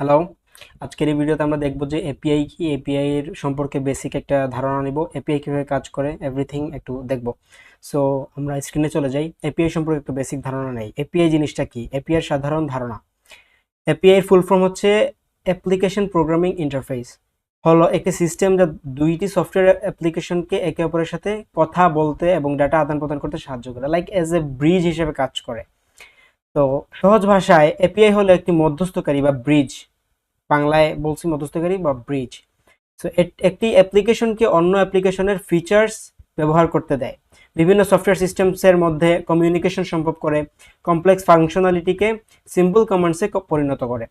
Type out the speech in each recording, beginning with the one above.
Hello আজকের এই ভিডিওতে আমরা দেখব যে এপিআই কি? এপিআই এর সম্পর্কে বেসিক একটা ধারণা নিব। এপিআই কীভাবে কাজ করে? এভরিথিং একটু দেখব। সো আমরা স্ক্রিনে চলে যাই। এপিআই সম্পর্কে একটু বেসিক ধারণা নেই। এপিআই জিনিসটা কি? এপিআই সাধারণ ধারণা। এপিআই এর ফুল ফর্ম হচ্ছে অ্যাপ্লিকেশন প্রোগ্রামিং ইন্টারফেস হলো একটি সিস্টেম যা দুইটি সফটওয়্যার অ্যাপ্লিকেশনকে একে অপরের সাথে কথা বলতে এবং ডাটা আদান প্রদান করতে সাহায্য করে। লাইক এজ এ ব্রিজ হিসেবে কাজ করে। তো সহজ ভাষায় এপিআই হলো একটি মধ্যস্থকারী বা ব্রিজ বাংলায় বলছি মধ্যস্থকারী বা ব্রিজ সো একটি অ্যাপ্লিকেশনকে অন্য অ্যাপ্লিকেশনের ফিচার্স ব্যবহার করতে দেয়। বিভিন্ন সফটওয়্যার সিস্টেমসের মধ্যে কমিউনিকেশন সম্ভব করে কমপ্লেক্স ফাংশনালিটিকে সিম্পল কমান্ডসে পরিণত করে।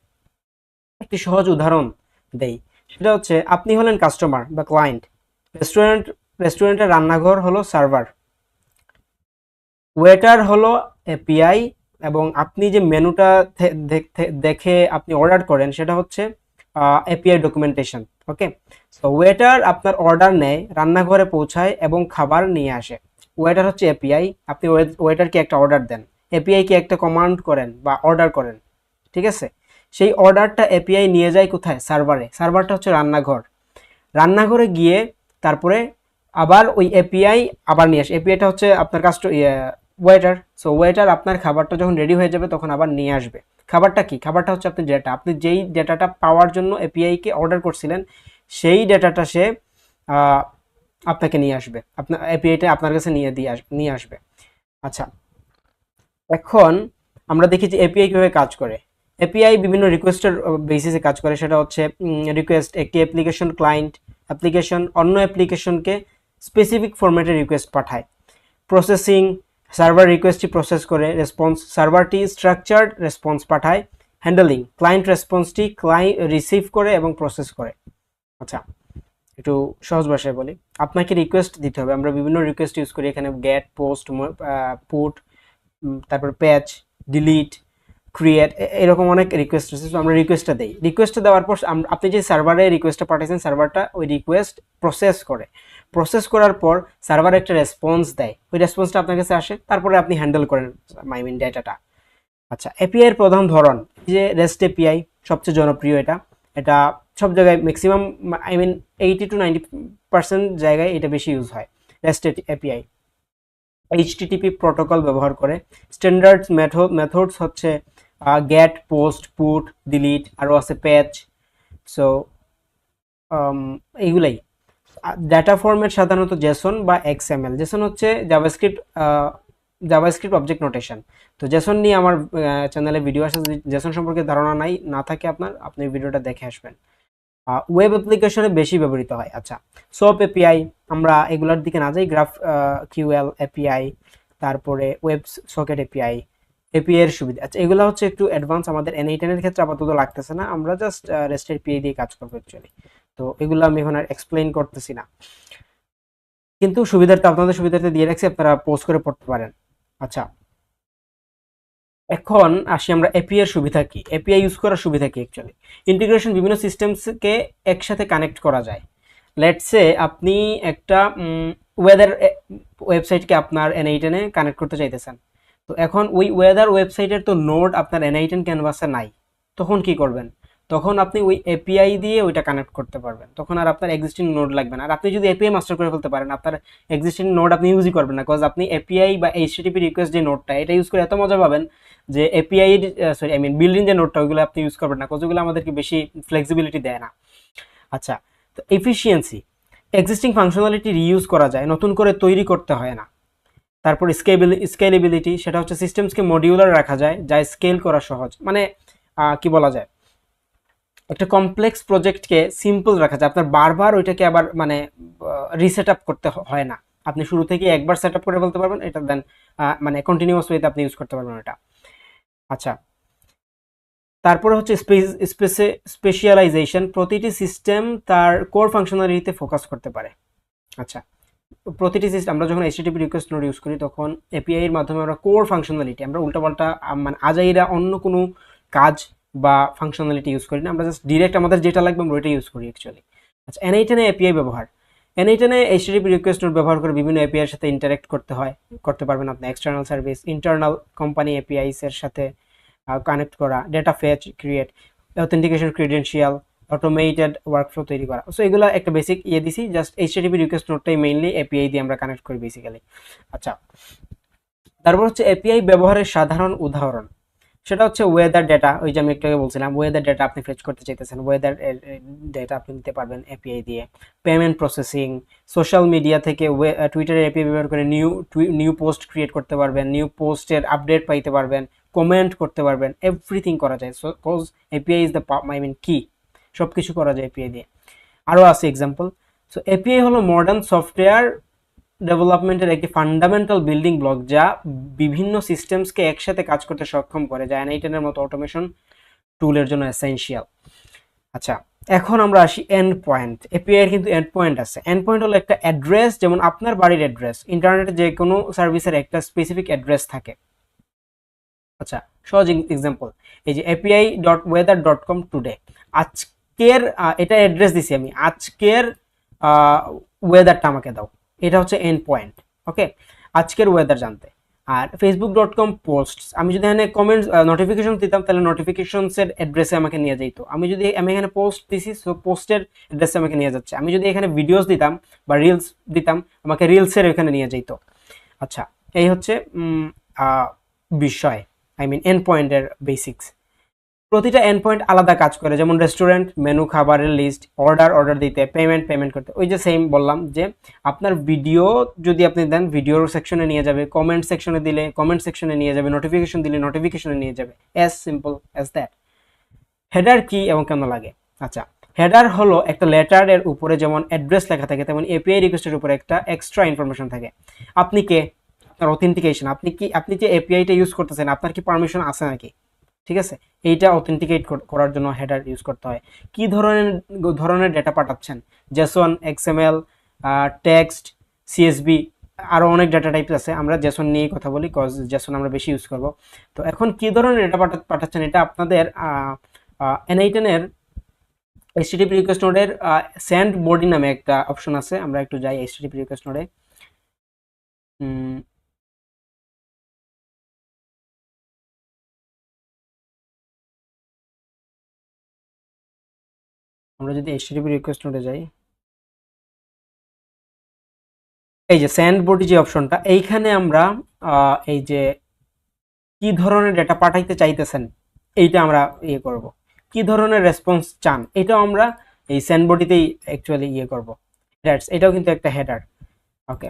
একটি সহজ উদাহরণ দেই, সেটা হচ্ছে আপনি হলেন কাস্টমার বা ক্লায়েন্ট রেস্টুরেন্ট রেস্টুরেন্টের রান্নাঘর হলো সার্ভার ওয়েটার হলো এপিআই এবং আপনি যে মেনুটা দেখে আপনি অর্ডার করেন, সেটা হচ্ছে API documentation okay so waiter আপনার অর্ডার নেয়, রান্নাঘরে পৌঁছায় এবং খাবার নিয়ে আসে। ওয়েটার হচ্ছে এপিআই আপনি ওয়েটারকে একটা অর্ডার দেন। এপিআইকে একটা কমান্ড করেন বা অর্ডার করেন, ঠিক আছে? সেই অর্ডারটা এপিআই নিয়ে যায় কোথায়? সার্ভারে সার্ভারটা হচ্ছে রান্নাঘর। রান্নাঘরে গিয়ে তারপরে আবার ওই এপিআই আবার নিয়ে আসে। এপিআইটা হচ্ছে আপনার কাস্ট ওয়েটার সো ওয়েটার আপনার খাবারটা যখন রেডি হয়ে যাবে তখন আবার নিয়ে আসবে। খাবারটা কি? খাবারটা হচ্ছে আপনি ডেটা আপনি যেই ডেটাটা পাওয়ার জন্য এপিআইকে অর্ডার করছিলেন, সেই ডেটাটা সে আপনাকে নিয়ে আসবে। আপনার এপিআইটা আপনার কাছে নিয়ে দিয়ে নিয়ে আসবে। আচ্ছা এখন আমরা দেখি যে এপিআই কীভাবে কাজ করে। এপিআই বিভিন্ন রিকোয়েস্টের বেসিসে কাজ করে। সেটা হচ্ছে রিকোয়েস্ট একটি অ্যাপ্লিকেশন ক্লায়েন্ট অ্যাপ্লিকেশন অন্য অ্যাপ্লিকেশনকে স্পেসিফিক ফরম্যাটে রিকোয়েস্ট পাঠায়। প্রসেসিং সার্ভার রিকোয়েস্টটি প্রসেস করে রেসপন্স, সার্ভারটি স্ট্রাকচার্ড রেসপন্স পাঠায়, হ্যান্ডেলিং, ক্লায়েন্ট রেসপন্সটি ক্লায়েন্ট রিসিভ করে এবং প্রসেস করে। আচ্ছা একটু সহজ ভাষায় বলি। আপনাকে রিকোয়েস্ট দিতে হবে। আমরা বিভিন্ন রিকোয়েস্ট ইউজ করি। এখানে গেট পোস্ট পুট তারপর প্যাচ ডিলিট ক্রিয়েট এরকম অনেক রিকোয়েস্ট আছে। আমরা রিকোয়েস্টটা দিই। রিকোয়েস্টটা দেওয়ার পর আপনি যে সার্ভারে রিকোয়েস্টটা পাঠিয়েছেন সার্ভারটা ওই রিকোয়েস্ট প্রসেস করে। প্রসেস করার পর সার্ভার একটা রেসপন্স দেয়। ওই রেসপন্সটা আপনার কাছে আসে, তারপরে আপনি হ্যান্ডেল করেন মাই মিন ডেটাটা আচ্ছা এপিআইয়ের প্রধান ধরন যে রেস্ট এপিআই সবচেয়ে জনপ্রিয় এটা। এটা সব জায়গায় maximum I mean eighty to ninety percent জায়গায় এটা বেশি ইউজ হয় রেস্ট এপিআই এইচটিটিপি প্রোটোকল ব্যবহার করে। স্ট্যান্ডার্ড মেথড মেথডস হচ্ছে গেট পোস্ট পুট ডিলিট আরও আছে প্যাচ সো এইগুলাই। ডাটা ফরম্যাট সাধারণত জেসন বা এক্সএমএল জেসন হচ্ছে জাভাস্ক্রিপ্ট জাভাস্ক্রিপ্ট অবজেক্ট নোটেশন তো জেসন নিয়ে আমার চ্যানেলে ভিডিও আসে জেসন সম্পর্কে ধারণা নাই, না থাকে আপনার, আপনি ভিডিওটা দেখে আসবেন। ওয়েব অ্যাপ্লিকেশনে বেশি ব্যবহৃত হয়। আচ্ছা সোপ এপিআই আমরা এগুলোর দিকে না যাই গ্রাফ কিউএল এপিআই তারপরে ওয়েব সকেট এপিআই এপিআই এর সুবিধা। আচ্ছা এগুলো হচ্ছে একটু অ্যাডভান্স আমাদের এনআই টেনের ক্ষেত্রে আপাতত লাগতেছে না। আমরা জাস্ট রেস্টের পিআই দিয়ে কাজ করব অ্যাকচুয়ালি তো এগুলো আমি এখন আর এক্সপ্লেইন করতেছি না। কিন্তু সুবিধার্থে, আপনাদের সুবিধার্থে দিয়ে রাখছি, আপনারা পোস্ট করে পড়তে পারেন। আচ্ছা। এখন আসি আমরা এপিআই সুবিধা কি? এপিআই ইউজ করার সুবিধা কি অ্যাকচুয়ালি ইন্টিগ্রেশন বিভিন্ন সিস্টেমসকে একসাথে কানেক্ট করা যায়। লেটসে আপনি একটা ওয়েদার ওয়েবসাইটকে আপনার এনআইটেনে কানেক্ট করতে চাইতেছেন। তো এখন ওই ওয়েদার ওয়েবসাইটের তো নোড আপনার এনআইটেন ক্যানভাসে নাই। তখন কি করবেন? তখন আপনি ওই এপিআই দিয়ে ওইটা কানেক্ট করতে পারবেন। তখন আর আপনার এক্সিস্টিং নোড লাগবে না। আর আপনি যদি এপিআই মাস্টার করে ফেলতে পারেন, আপনার এক্সিস্টিং নোড আপনি ইউজই করবেন না। বিকজ আপনি এপিআই বা এইচটিপি রিকোয়েস্ট যে নোটটা এটা ইউজ করে এত মজা পাবেন যে API sorry I mean building যে নোটটা ওইগুলো আপনি ইউজ করবেন না। বিকজ ওগুলো আমাদেরকে বেশি ফ্লেক্সিবিলিটি দেয় না। আচ্ছা তো এফিসিয়েন্সি এক্সিস্টিং ফাংশনালিটি রিইউজ করা যায়, নতুন করে তৈরি করতে হয় না। তারপর স্কেবিলি স্কেলেবিলিটি সেটা হচ্ছে সিস্টেমসকে মডিউলার রাখা যায়, যা স্কেল করা সহজ। মানে কি বলা যায়? একটা কমপ্লেক্স প্রজেক্টকে সিম্পল রাখা যায়। আপনার বারবার ওইটাকে আবার মানে রিসেট আপ করতে হয় না। আপনি শুরু থেকে একবার সেট আপ করে বলতে পারবেন, এটা দেন মানে কন্টিনিউয়াস ওয়েতে আপনি ইউজ করতে পারবেন এটা আচ্ছা। তারপরে হচ্ছে স্পেসে স্পেশালাইজেশন প্রতিটি সিস্টেম তার কোর ফাংশনালিটিতে ফোকাস করতে পারে। আচ্ছা। প্রতিটি সিস্টেম আমরা যখন এইচটিপি রিকোয়েস্ট নোড ইউজ করি, তখন এপিআই এর মাধ্যমে আমরা কোর ফাংশনালিটি আমরা উল্টাপাল্টা মানে আজাইরা অন্য কোনো কাজ বা ফাংশনালিটি ইউজ করি না, আমরা জাস্ট ডিরেক্ট আমাদের যেটা লাগবে আমরা ওইটা ইউজ করি অ্যাকচুয়ালি আচ্ছা এনআইটেনে এপিআই ব্যবহার। এনআইটেনে এইচটিপি রিকোয়েস্ট নোট ব্যবহার করে বিভিন্ন এপিআই এর সাথে ইন্টারেক্ট করতে হয়, করতে পারবেন আপনি। External service internal company APIs এর সাথে কানেক্ট করা data fetch create authentication credential automated workflow তৈরি করা। সো এগুলো একটা বেসিক ইয়ে দিছি জাস্ট এইচটিটিপি রিকোয়েস্ট নোটটাই মেইনলি এপিআই দিয়ে আমরা কানেক্ট করি বেসিক্যালি আচ্ছা তারপর হচ্ছে এপিআই ব্যবহারের সাধারণ উদাহরণ। সেটা হচ্ছে ওয়েদার ডেটা ওই যে আমি একটু আগে বলছিলাম ওয়েদার ডেটা আপনি ফেচ করতে চাইতেছেন ওয়েদার ডেটা আপনি নিতে পারবেন এপিআই দিয়ে। পেমেন্ট প্রসেসিং সোশ্যাল মিডিয়া থেকে টুইটারের এপিআই ব্যবহার করে নিউ নিউ পোস্ট ক্রিয়েট করতে পারবেন নিউ পোস্টের আপডেট পাইতে পারবেন কমেন্ট করতে পারবেন এভরিথিং করা যায়। So API is the I mean কি সব কিছু করা যায় এপিআই দিয়ে। আরও আছে এক্সাম্পল সো এপিআই হলো মডার্ন সফটওয়্যার ডেভেলপমেন্টের একটি ফান্ডামেন্টাল বিল্ডিং ব্লক যা বিভিন্ন সিস্টেমসকে একসাথে কাজ করতে সক্ষম করে, যা এনআইটেনের মতো অটোমেশন টুলের জন্য এসেনশিয়াল আচ্ছা এখন আমরা আসি এন্ড পয়েন্ট এপিআই এর কিন্তু এন্ড পয়েন্ট আছে। এন্ড পয়েন্ট হলো একটা অ্যাড্রেস যেমন আপনার বাড়ির অ্যাড্রেস ইন্টারনেটে যে কোনো সার্ভিসের একটা স্পেসিফিক অ্যাড্রেস থাকে। আচ্ছা সহজ এক্সাম্পল এই যে API dot weather dot com today আজকের এটা অ্যাড্রেস দিছি আমি। আজকের ওয়েদারটা আমাকে দাও। এটা হচ্ছে এন্ড পয়েন্ট ওকে আজকের ওয়েদার জানতে। আর ফেসবুক ডট কম পোস্ট আমি যদি এখানে কমেন্টস নোটিফিকেশন দিতাম, তাহলে নোটিফিকেশনসের অ্যাড্রেসে আমাকে নিয়ে যেত। আমি যদি, আমি এখানে পোস্ট দিছি সো পোস্টের অ্যাড্রেসে আমাকে নিয়ে যাচ্ছে। আমি যদি এখানে ভিডিওস দিতাম বা রিলস দিতাম, আমাকে রিলসের এখানে নিয়ে যেত আচ্ছা এই হচ্ছে বিষয় আই মিন এন্ড পয়েন্টের বেসিক্স প্রতিটা এন্ড পয়েন্ট আলাদা কাজ করে। যেমন রেস্টুরেন্ট মেনু খাবারের লিস্ট অর্ডার অর্ডার দিতে পেমেন্ট পেমেন্ট করতে। ওই যে সেম বললাম যে আপনার ভিডিও যদি আপনি দেন ভিডিওর সেকশনে নিয়ে যাবে কমেন্ট সেকশনে দিলে কমেন্ট সেকশনে নিয়ে যাবে নোটিফিকেশন দিলে নোটিফিকেশনে নিয়ে যাবে। As simple as that header কি এবং কেন লাগে? আচ্ছা হেডার হলো একটা লেটারের উপরে যেমন অ্যাড্রেস লেখা থাকে, তেমন এপিআই রিকোয়েস্টের উপরে একটা এক্সট্রা ইনফরমেশন থাকে। আপনি কে? আপনার অথেন্টিকেশন আপনি কি? আপনি যে এপিআইটা ইউজ করতেছেন, আপনার কি পারমিশন আছে নাকি? ঠিক আছে? এইটা অথেন্টিকেট করার জন্য হেডার ইউজ করতে হয়। কি ধরনের ধরনের ডেটা পাঠাচ্ছেন? জেসন এক্সএমএল টেক্সট সিএসবি আরও অনেক ডাটা টাইপ আছে। আমরা জেসন নিয়ে কথা বলি কজ জেসন আমরা বেশি ইউজ করব। তো এখন কি ধরনের ডেটা পাঠাচ্ছেন? এটা আপনাদের এনআইটেনের এইচটিটিপি রিকোয়েস্ট নোডের সেন্ড বডি নামে একটা অপশন আছে। আমরা একটু যাই এইচটিটিপি রিকোয়েস্ট নোডে আমরা যদি এইচটিটিপি রিকোয়েস্ট নোটে যাই, এই যে স্যান্ড বডি যে অপশনটা এইখানে আমরা এই যে কি ধরনের ডেটা পাঠাইতে চাইতেছেন, এইটা আমরা ইয়ে করব। কি ধরনের রেসপন্স চান, এটাও আমরা এই স্যান্ড বডিতেই অ্যাকচুয়ালি ইয়ে করব। হেডার্স এটাও কিন্তু একটা হেডার ওকে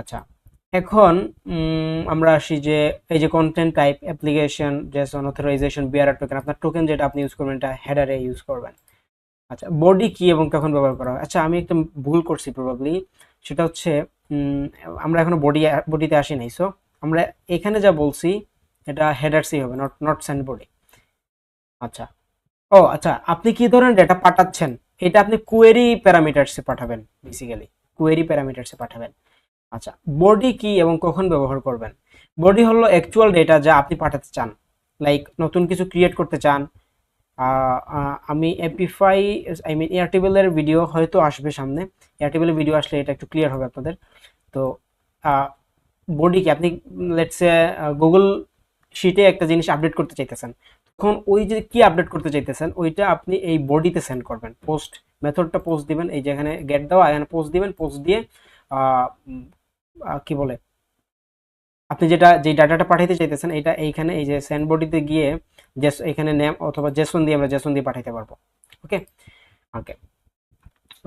আচ্ছা এখন আমরা আসি যে এই যে content type application JSON authorization bearer token আপনার টোকেন যেটা আপনি ইউজ করবেন, এটা হেডারে ইউজ করবেন। আচ্ছা বডি কি এবং কখন ব্যবহার করা হয়? আচ্ছা আমি একটা ভুল করছি প্রবাবলি সেটা হচ্ছে আমরা এখনও বডি বডিতে আসি নাই সো আমরা এখানে যা বলছি, এটা হেডার্সই হবে নট নট সেন্ড বডি আচ্ছা। ও আচ্ছা আপনি কি ধরনের ডেটা পাঠাচ্ছেন? এটা আপনি কোয়েরি প্যারামিটারসে পাঠাবেন বেসিক্যালি কোয়েরি প্যারামিটারসে পাঠাবেন। আচ্ছা বডি কি এবং কখন ব্যবহার করবেন? বডি হলো অ্যাকচুয়াল ডেটা যা আপনি পাঠাতে চান। লাইক নতুন কিছু ক্রিয়েট করতে চান আমি এপিফাই আই মিন এয়ারটেবলের ভিডিও হয়তো আসবে সামনে। এয়ারটেবলের ভিডিও আসলে এটা একটু ক্লিয়ার হবে আপনাদের। তো বডি কি আপনি লেটসে গুগল শিটে একটা জিনিস আপডেট করতে চাইতেছেন। তখন ওই যে কি আপডেট করতে চাইতেছেন, ওইটা আপনি এই বডিতে সেন্ড করবেন। পোস্ট মেথডটা পোস্ট দিবেন। এই যেখানে গেট দেওয়া, এখানে পোস্ট দিবেন। পোস্ট দিয়ে কি বলে? আপনি যেটা যে ডাটাটা পাঠাইতে চাইতেছেন এটা এইখানে এই যে সেন্ড বডিতে গিয়ে জেস এখানে নেম অথবা জেসন দিয়ে আমরা জেসন দিয়ে পাঠাইতে পারব। ওকে ওকে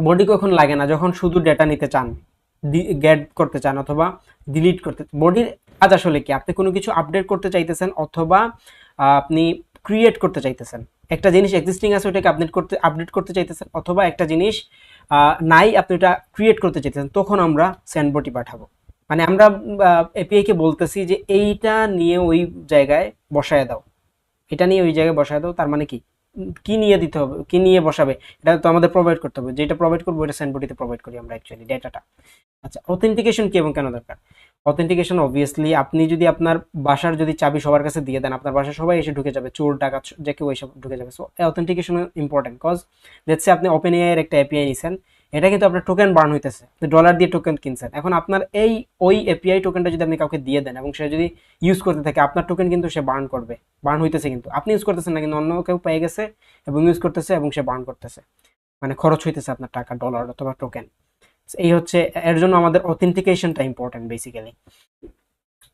বডি কখন লাগে না? যখন শুধু ডেটা নিতে চান গ্যাড করতে চান অথবা ডিলিট করতে বডির কাজ আসলে কি? আপনি কোনো কিছু আপডেট করতে চাইতেছেন অথবা আপনি ক্রিয়েট করতে চাইতেছেন। একটা জিনিস এক্সিস্টিং আছে ওটাকে আপডেট করতে আপডেট করতে চাইতেছেন অথবা একটা জিনিস নাই, আপনি ওটা ক্রিয়েট করতে চাইতেছেন, তখন আমরা সেন্ড বডি পাঠাবো। মানে আমরা এপিআই কে বলতেছি যে এইটা নিয়ে ওই জায়গায় বসায় দাও। এটা নিয়ে ওই জায়গায় বসায় দাও, তার মানে কি? কি নিয়ে দিতে হবে? কি নিয়ে বসাবে? এটা তো আমাদের প্রোভাইড করতে হবে। যেটা প্রোভাইড করব এটা সেন্ড বডিতে প্রোভাইড করি আমরা অ্যাকচুয়ালি ডেটাটা আচ্ছা অথেন্টিকেশন কি এবং কেন দরকার? অথেন্টিকেশন অবভিয়াসলি আপনি যদি আপনার বাসার যদি চাবি সবার কাছে দিয়ে দেন, আপনার বাসায় সবাই এসে ঢুকে যাবে, চোর, ডাকাত, যে কেউ এসে ঢুকে যাবে। So authentication important cause let's say আপনি ওপেন এআই এর একটা এপিআই নিছেন এটা কিন্তু আপনার টোকেন বার্ন হইতেছে। ডলার দিয়ে টোকেন কিনছেন। এখন আপনার এই ওই এপিআই টোকেনটা যদি আপনি কাউকে দিয়ে দেন এবং সে যদি ইউজ করতে থাকে, আপনার টোকেন কিন্তু সে বার্ন করবে। বার্ন হইতেছে কিন্তু। আপনি ইউজ করতেছেন না কিন্তু অন্য কেউ পেয়ে গেছে এবং ইউজ করতেছে এবং সে বার্ন করতেছে। মানে খরচ হইতেছে আপনার টাকা ডলার অথবা টোকেন এই হচ্ছে, এর জন্য আমাদের অথেন্টিকেশনটা ইম্পর্টেন্ট বেসিক্যালি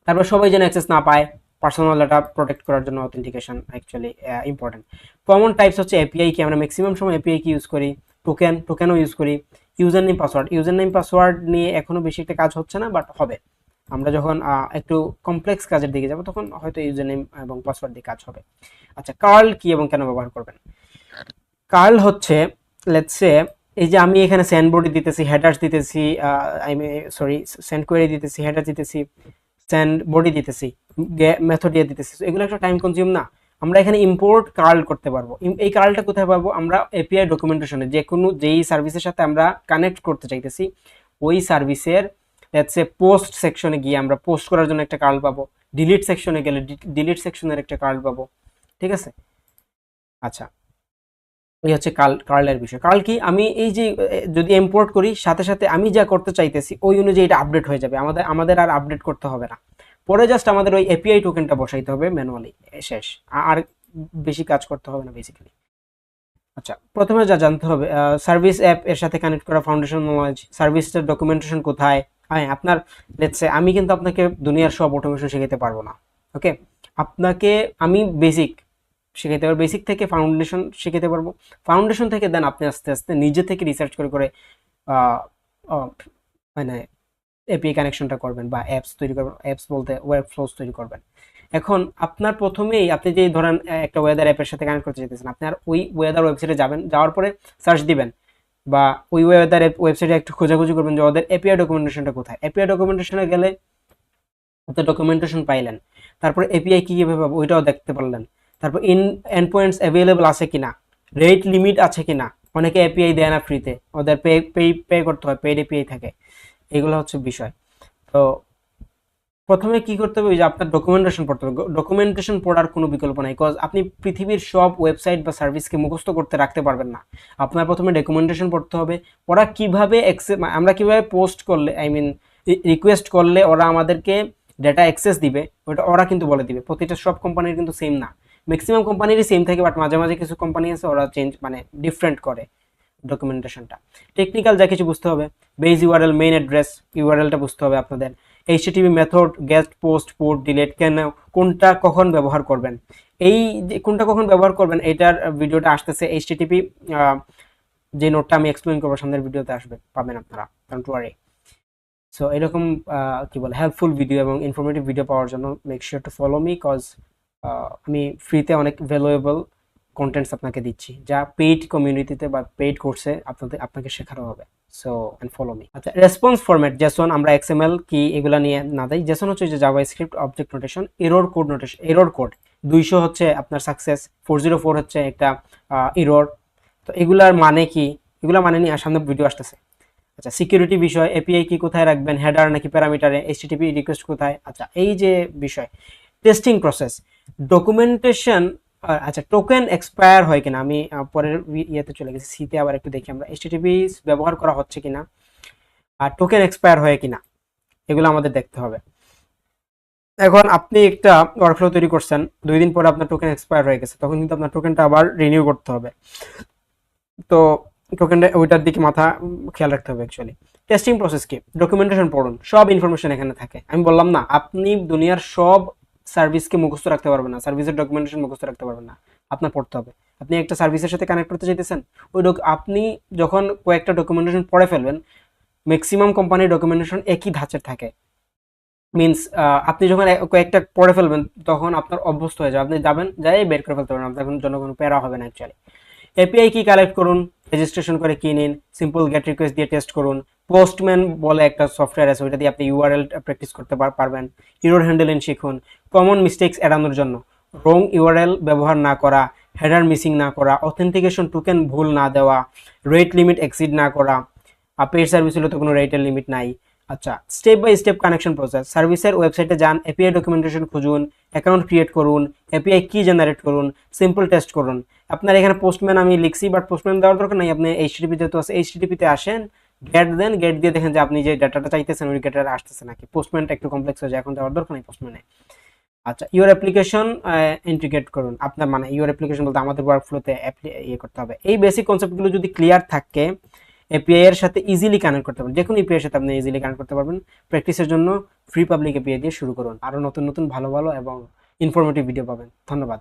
তারপর সবাই যেন অ্যাক্সেস না পায় পার্সোনাল ডাটা প্রোটেক্ট করার জন্য authentication actually important common types হচ্ছে এপিআই কি আমরা ম্যাক্সিমাম সময় এপিআই কি ইউজ করি। টোকেন টোকেনও ইউজ করি। Username password username password নিয়ে এখনও বেশি একটা কাজ হচ্ছে না বাট হবে। আমরা যখন একটু কমপ্লেক্স কাজের দিকে যাব, তখন হয়তো ইউজার নেম এবং পাসওয়ার্ড দিয়ে কাজ হবে। আচ্ছা কার্ল কি এবং কেন ব্যবহার করবেন? কার্ল হচ্ছে লেটসে এই যে আমি এখানে সেন্ড বডি দিতেছি হেডার্স দিতেছি আই সরি স্যান্ড কোয়েরি দিতেছি হেডার দিতেছি সেন্ড বডি দিতেছি মেথড দিয়ে দিতেছি। এগুলো একটা টাইম কনজিউম না। আমরা এখানে ইম্পোর্ট কার্ল করতে পারব। এই কার্লটা কোথায় পাবো? আমরা এপিআই ডকুমেন্টেশনে যে কোনো, যেই সার্ভিসের সাথে আমরা কানেক্ট করতে চাইতেছি, ওই সার্ভিসের লেটসে পোস্ট সেকশনে গিয়ে আমরা পোস্ট করার জন্য একটা কার্ল পাবো। ডিলিট সেকশনে গেলে ডিলিট সেকশনের একটা কার্ল পাবো। ঠিক আছে? আচ্ছা। এই হচ্ছে কার্ল কার্লের বিষয়। কার্ল কি? আমি এই যে যদি ইম্পোর্ট করি, সাথে সাথে আমি যা করতে চাইতেছি, ওই অনুযায়ী এটা আপডেট হয়ে যাবে। আমাদের আমাদের আর আপডেট করতে হবে না। পরে জাস্ট আমাদের ওই এপিআই টোকেনটা বসাইতে হবে ম্যানুয়ালি শেষ। আর বেশি কাজ করতে হবে না বেসিক্যালি আচ্ছা প্রথমে যা জানতে হবে সার্ভিস অ্যাপ এর সাথে কানেক্ট করা ফাউন্ডেশন নলেজ সার্ভিসটার ডকুমেন্টেশন কোথায়? হ্যাঁ আপনার লেটসে আমি কিন্তু আপনাকে দুনিয়ার সব অটোমেশন শেখাতে পারব না ওকে আপনাকে আমি বেসিক শেখাতে পারব বেসিক থেকে ফাউন্ডেশন শেখাতে পারব। ফাউন্ডেশন থেকে দেন আপনি আস্তে আস্তে নিজে থেকে রিসার্চ করে করে মানে এপিআই কানেকশনটা করবেন বা অ্যাপস তৈরি করবেন অ্যাপস বলতে ওয়েব ফ্লোস তৈরি করবেন। এখন আপনার প্রথমেই আপনি যে ধরেন একটা ওয়েদার অ্যাপের সাথে কানেক্ট করতে চাইতেছেন আপনার ওই ওয়েদার ওয়েবসাইটে যাবেন, যাওয়ার পরে সার্চ দিবেন বা ওই ওয়েদার ওয়েবসাইটে একটু খোঁজাখুঁজি করবেন যে ওদের এপিআই ডকুমেন্টেশনটা কোথায়। এপিআই ডকুমেন্টেশনে গেলে আপনি ডকুমেন্টেশন পাইলেন, তারপর এপিআই কী কীভাবে পাবো ওইটাও দেখতে পারলেন, তারপর ইন এন্ড পয়েন্টস অ্যাভেলেবল আছে কিনা রেট লিমিট আছে কিনা, অনেকে এপিআই দেয় না ফ্রিতে ওদের পে পে পে করতে হয় পেড এপিআই থাকে। এগুলো হচ্ছে বিষয়। তো প্রথমে কি করতে হবে? যে আপনার ডকুমেন্টেশন পড়তে হবে। ডকুমেন্টেশন পড়ার কোনো বিকল্প নাই। বিকজ আপনি পৃথিবীর সব ওয়েবসাইট বা সার্ভিসকে মুখস্থ করতে রাখতে পারবেন না। আপনার প্রথমে ডকুমেন্টেশন পড়তে হবে। ওরা কীভাবে আমরা কীভাবে পোস্ট করলে আই মিন রিকোয়েস্ট করলে ওরা আমাদেরকে ডেটা অ্যাক্সেস দিবে, ওটা ওরা কিন্তু বলে দিবে। প্রতিটা সব কোম্পানির কিন্তু সেম না। ম্যাক্সিমাম কোম্পানিরই সেম থাকে বাট মাঝে মাঝে কিছু কোম্পানি আছে, ওরা চেঞ্জ মানে ডিফারেন্ট করে। ডকুমেন্টেশনটা টেকনিক্যাল যা কিছু বুঝতে হবে বেজ ইউআরএল মেইন অ্যাড্রেস ইউআরএলটা বুঝতে হবে আপনাদের। HTTP method get post put delete কেন, কোনটা কখন ব্যবহার করবেন। এই কোনটা কখন ব্যবহার করবেন, এটার ভিডিওটা আসতেছে এইচটিটিপি যে নোটটা আমি এক্সপ্লেন করব সামনের ভিডিওতে আসবে, পাবেন আপনারা কারণ টু আরে সো এরকম কি বলে হেল্পফুল ভিডিও এবং ইনফরমেটিভ ভিডিও পাওয়ার জন্য make sure to follow me cause আমি ফ্রিতে অনেক ভ্যালুয়েবল কন্টেন্টস আপনাকে দিচ্ছি, যা পেইড কমিউনিটিতে বা পেইড কোর্সে আপনাদের, আপনাকে শেখানো হবে। সো অ্যান্ড ফলো মি আচ্ছা রেসপন্স ফরম্যাট জেসন আমরা এক্সএমএল কি এগুলা নিয়ে না দেয় জেসন হচ্ছে যে JavaScript object notation error code notation error code দুইশো হচ্ছে আপনার সাকসেস ফোর জিরো ফোর হচ্ছে একটা এরর তো এগুলার মানে কি? এগুলা মানে নিয়ে সামনে ভিডিও আসতেছে। আচ্ছা সিকিউরিটি বিষয় এপিআই কি কোথায় রাখবেন? হেডার নাকি প্যারামিটারে এইচটিটিপি রিকোয়েস্ট কোথায়? আচ্ছা এই যে বিষয় টেস্টিং প্রসেস ডকুমেন্টেশন আচ্ছা টোকেন এক্সপায়ার হয় কিনা? আমি পরের ইয়েতে চলে গেছি সিতে আবার একটু দেখি আমরা। এইচটিটিপি ব্যবহার করা হচ্ছে কিনা? আর টোকেন এক্সপায়ার হয় কিনা? এগুলো আমাদের দেখতে হবে। এখন আপনি একটা ওয়ার্কফ্লো তৈরি করছেন, দুই দিন পরে আপনার টোকেন এক্সপায়ার হয়ে গেছে, তখন কিন্তু আপনার টোকেনটা আবার রিনিউ করতে হবে। তো টোকেনটা ওইটার দিকে মাথা খেয়াল রাখতে হবে অ্যাকচুয়ালি টেস্টিং প্রসেস কি? ডকুমেন্টেশন পড়ুন, সব ইনফরমেশন এখানে থাকে। আমি বললাম না, আপনি দুনিয়ার সব সার্ভিসকে মুখস্থ রাখতে পারবেন না, সার্ভিসের ডকুমেন্টেশন মুখস্থ রাখতে পারবেন না। আপনার পড়তে হবে। আপনি একটা সার্ভিসের সাথে কানেক্ট করতে চাইতেছেন, ওই আপনি যখন কয়েকটা ডকুমেন্টেশন পড়ে ফেলবেন ম্যাক্সিমাম কোম্পানির ডকুমেন্টেশন একই ধাঁচের থাকে। মিনস আপনি যখন কয়েকটা পড়ে ফেলবেন, তখন আপনার অভ্যস্ত হয়ে যাবে। আপনি যাবেন, যাই বের করে ফেলতে পারবেন আপনার জন্য কোনো প্যারা হবে না অ্যাকচুয়ালি এপিআই কি কালেক্ট করুন? রেজিস্ট্রেশন করে কি নিন সিম্পল গেট রিকোয়েস্ট দিয়ে টেস্ট করুন। পোস্টম্যান বলে একটা সফটওয়্যার আছে, ওইটা দিয়ে আপনি ইউআরএল প্র্যাকটিস করতে পার- পারবেন। ইউরোর হ্যান্ডেলিং শিখুন। কমন মিস্টেক্স এড়ানোর জন্য। রং ইউআরএল ব্যবহার না করা হেডার মিসিং না করা অথেন্টিকেশন টোকেন ভুল না দেওয়া রেট লিমিট এক্সিড না করা। পেড সার্ভিস হলে তো কোনো রেটের লিমিট নাই। আচ্ছা step by step connection process সার্ভিসের ওয়েবসাইটে যান এপিআই ডকুমেন্টেশন খুঁজুন অ্যাকাউন্ট ক্রিয়েট করুন এপিআই কি জেনারেট করুন সিম্পল টেস্ট করুন। আপনার এখানে পোস্টম্যান আমি লিখছি বাট পোস্টম্যান দেওয়ার দরকার নাই। আপনি এইচটিপি যেহেতু আছে এইচটিপিতে আসেন গেট দেন গেট দিয়ে দেখেন যে আপনি যে ডাটাটা চাইতেছেন, ওই ডাটাটা আসতেছে নাকি। পোস্টম্যানটা একটু কমপ্লেক্স হয়ে যায়, এখন দেওয়ার দরকার নেই পোস্টম্যানে আচ্ছা ইউর অ্যাপ্লিকেশন ইন্টিগ্রেট করুন। আপনার মানে ইউর অ্যাপ্লিকেশন বলতে আমাদের ওয়ার্কফ্লোতে ইয়ে করতে হবে। এই বেসিক কনসেপ্টগুলো যদি ক্লিয়ার থাকে এপিআই এর সাথে ইজিলি কানেক্ট করতে পারবেন। যে কোনো এপিআই এর সাথে আপনি ইজিলি কানেক্ট করতে পারবেন। প্র্যাকটিসের জন্য ফ্রি পাবলিক এপিআই দিয়ে শুরু করুন। আরও নতুন নতুন ভালো ভালো এবং ইনফরমেটিভ ভিডিও পাবেন। ধন্যবাদ।